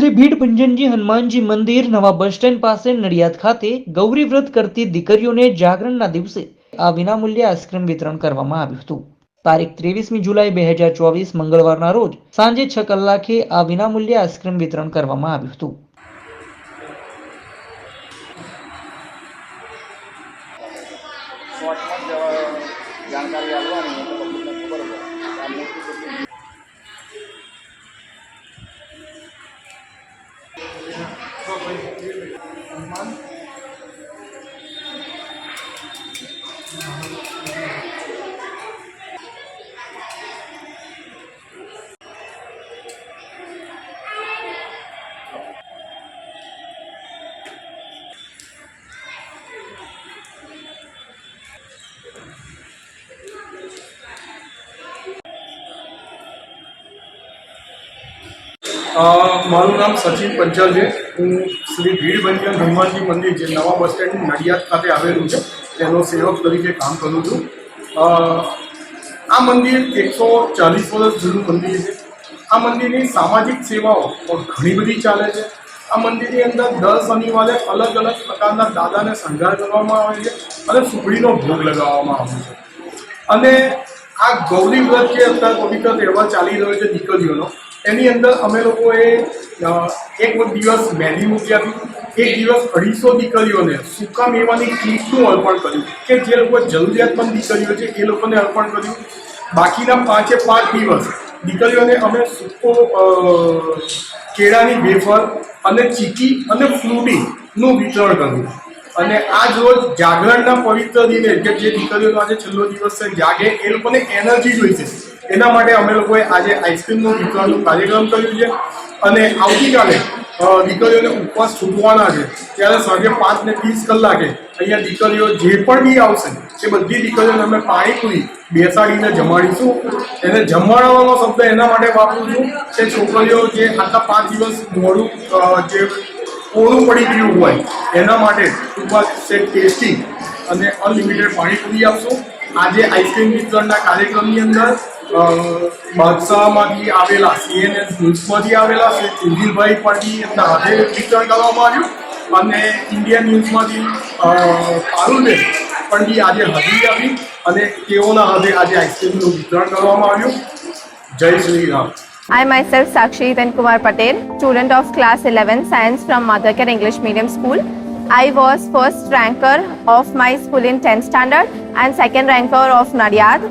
શ્રી ભીડ ભંજનજી હનુમાનજી મંદિર નવા બસ સ્ટેન્ડ પાસે નડિયાદ ખાતે ગૌરી વ્રત કરતી દીકરીઓને જાગરણના દિવસે આ વિનામૂલ્ય આઈસ્ક્રીમ વિતરણ કરવામાં આવ્યું હતું. તારીખ ત્રેવીસમી જુલાઈ બે હજાર ચોવીસ મંગળવારના રોજ સાંજે છ કલાકે આ વિનામૂલ્ય આઈસ્ક્રીમ વિતરણ કરવામાં આવ્યું હતું. જાણકારી આપવાની મારું નામ સચિન પંચાલ છે. હું શ્રી ભીડ હનુમાનજી મંદિર, જે નવા બસ સ્ટેન્ડ નડિયાદ ખાતે આવેલું છે તેનો સેવક તરીકે કામ કરું છું. આ મંદિર એકસો ચાલીસ વર્ષ જૂનું મંદિર છે. આ મંદિરની સામાજિક સેવાઓ ઘણી બધી ચાલે છે. આ મંદિરની અંદર દર શનિવારે અલગ અલગ પ્રકારના દાદાને શણગાર કરવામાં આવે છે અને સુખડીનો ભોગ લગાવવામાં આવે છે. અને આ ગૌરી વ્રત જે અત્યારે પવિત્ર તહેવાર ચાલી રહ્યો છે દીકરીઓનો એની અંદર અમે લોકોએ એક દિવસ મેન્યુ મૂકી આપ્યું એક દિવસ અઢીસો દીકરીઓને સૂકા મેવાની કીટનું અર્પણ કર્યું, કે જે લોકો જરૂરિયાતમંદ દીકરીઓ છે એ લોકોને અર્પણ કર્યું. બાકીના પાંચે પાંચ દિવસ દીકરીઓને અમે સૂકો કેળાની વેફર અને ચીકી અને ફ્રૂટીનું વિતરણ કર્યું. અને આજ રોજ જાગરણના પવિત્ર દિને, કે જે દીકરીઓનો આજે છેલ્લો દિવસ છે, જાગે, એ લોકોને એનર્જી જોઈશે એના માટે અમે લોકોએ આજે આઈસ્ક્રીમનું વિતરણનું કાર્યક્રમ કર્યું છે. અને આવતીકાલે દીકરીઓને ઉપવાસ છૂટવાના છે. ત્યારે સાંજે પાંચ ને ત્રીસ કલાકે અહીંયા દીકરીઓ જે પણ બી આવશે, એ બધી દીકરીઓને અમે પાણીપુરી બેસાડીને જમાડીશું. એને જમાડવાનો શબ્દ એના માટે વાપરું છું કે છોકરીઓ જે આટલા પાંચ દિવસ મોડું જે કોળું પડી ગયું હોય, એના માટે ઉપવાસ છે ટેસ્ટી અને અનલિમિટેડ પાણીપુરી આપશું. આજે આઈસ્ક્રીમ વિતરણના કાર્યક્રમની અંદર બાદશાહમાંથી આવેલા સીએનએસ ન્યૂઝમાંથી આવેલા શ્રી કુંજીલભાઈ પાટી એમના હાથે વિતરણ કરવામાં આવ્યું અને ઇન્ડિયન ન્યૂઝમાંથી પારુલબેન બી આજે હાજરી આપી અને તેઓના હાથે આજે આઈસ્ક્રીમનું વિતરણ કરવામાં આવ્યું જય Shri Ram I myself Sakshi Kumar Patel, student of class 11 science from Madhakar English Medium School. I was first ranker of my school in 10th standard and second ranker of Nadiad.